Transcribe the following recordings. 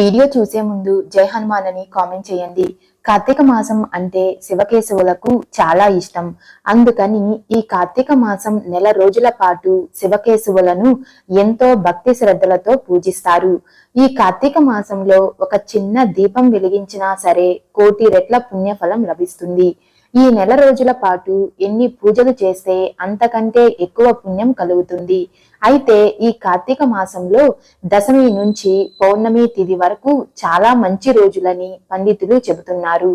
Video చూసే ముందు జై హనుమాన్ అని కామెంట్ చేయండి. కార్తీక మాసం అంటే శివకేశవులకు చాలా ఇష్టం. అందుకని ఈ కార్తీక మాసం నెల రోజుల పాటు శివకేశవులను ఎంతో భక్తి శ్రద్ధలతో పూజిస్తారు. ఈ కార్తీక మాసంలో ఒక చిన్న దీపం వెలిగించినా సరే కోటి రెట్ల పుణ్యఫలం లభిస్తుంది. ఈ నెల రోజుల పాటు ఎన్ని పూజలు చేస్తే అంతకంటే ఎక్కువ పుణ్యం కలుగుతుంది. అయితే ఈ కార్తీక మాసంలో దశమి నుంచి పౌర్ణమి తిథి వరకు చాలా మంచి రోజులని పండితులు చెబుతున్నారు.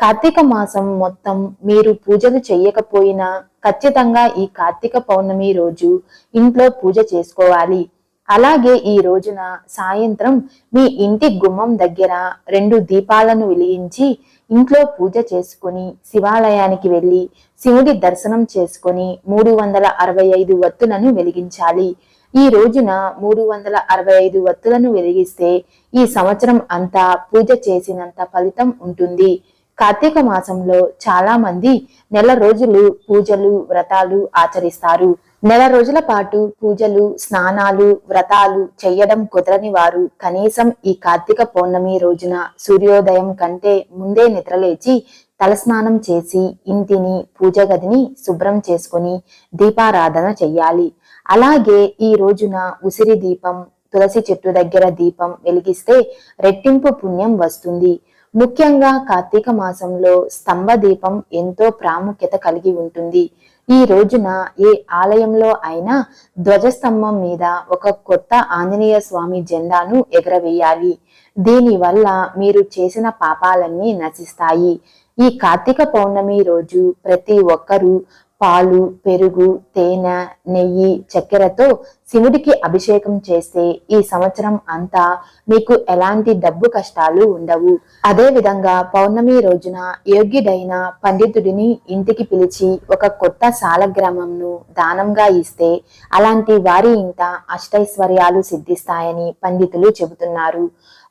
కార్తీక మాసం మొత్తం మీరు పూజలు చేయకపోయినా ఖచ్చితంగా ఈ కార్తీక పౌర్ణమి రోజు ఇంట్లో పూజ చేసుకోవాలి. అలాగే ఈ రోజున సాయంత్రం మీ ఇంటి గుమ్మం దగ్గర రెండు దీపాలను వెలిగించి ఇంట్లో పూజ చేసుకుని శివాలయానికి వెళ్ళి శివుడి దర్శనం చేసుకుని మూడు వందల అరవై ఐదు వత్తులను వెలిగించాలి. ఈ రోజున మూడు వందల అరవై ఐదు వత్తులను వెలిగిస్తే ఈ సంవత్సరం అంతా పూజ చేసినంత ఫలితం ఉంటుంది. కార్తీక మాసంలో చాలా మంది నెల రోజులు పూజలు వ్రతాలు ఆచరిస్తారు. నెల రోజుల పాటు పూజలు స్నానాలు వ్రతాలు చెయ్యడం కుదరని వారు కనీసం ఈ కార్తీక పౌర్ణమి రోజున సూర్యోదయం కంటే ముందే నిద్రలేచి తలస్నానం చేసి ఇంటిని పూజ గదిని శుభ్రం చేసుకుని దీపారాధన చెయ్యాలి. అలాగే ఈ రోజున ఉసిరి దీపం తులసి చెట్టు దగ్గర దీపం వెలిగిస్తే రెట్టింపు పుణ్యం వస్తుంది. ముఖ్యంగా కార్తీక మాసంలో స్తంభ దీపం ఎంతో ప్రాముఖ్యత కలిగి ఉంటుంది. ఈ రోజున ఏ ఆలయంలో అయినా ధ్వజస్తంభం మీద ఒక కొత్త ఆంజనేయ స్వామి జెండాను ఎగరవేయాలి. దీనివల్ల మీరు చేసిన పాపాలన్నీ నశిస్తాయి. ఈ కార్తీక పౌర్ణమి రోజు ప్రతి ఒక్కరూ పాలు పెరుగు తేనె నెయ్యి చక్కెరతో శివుడికి అభిషేకం చేస్తే ఈ సంవత్సరం అంతా మీకు ఎలాంటి డబ్బు కష్టాలు ఉండవు. అదే విధంగా పౌర్ణమి రోజున యోగ్యుడైన పండితుడిని ఇంటికి పిలిచి ఒక కొత్త సాలగ్రామంను దానంగా ఇస్తే అలాంటి వారి ఇంట అష్టైశ్వర్యాలు సిద్ధిస్తాయని పండితులు చెబుతున్నారు.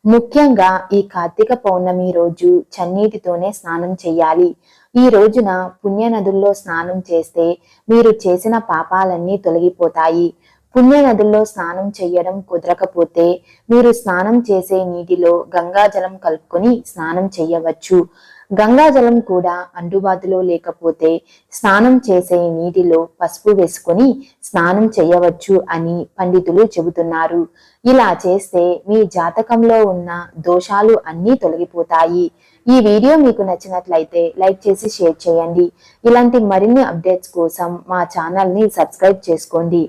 ముఖ్యంగా ఈ కార్తీక పౌర్ణమి రోజు చన్నీటితోనే స్నానం చేయాలి. ఈ రోజున పుణ్య నదుల్లో స్నానం చేస్తే మీరు చేసిన పాపాలన్నీ తొలగిపోతాయి. పుణ్య నదుల్లో స్నానం చేయడం కుదరకపోతే మీరు స్నానం చేసే నీటిలో గంగాజలం కలుపుకొని స్నానం చేయవచ్చు గంగాజలం కూడా అందుబాటులో లేకపోతే స్నానం చేసే నీటిలో పసుపు వేసుకొని స్నానం చేయవచ్చు అని పండితులు చెబుతున్నారు. ఇలా చేస్తే మీ జాతకంలో ఉన్న దోషాలు అన్నీ తొలగిపోతాయి. ఈ వీడియో మీకు నచ్చినట్లయితే లైక్ చేసి షేర్ చేయండి. ఇలాంటి మరిన్ని అప్డేట్స్ కోసం మా ఛానల్ని సబ్స్క్రైబ్ చేసుకోండి.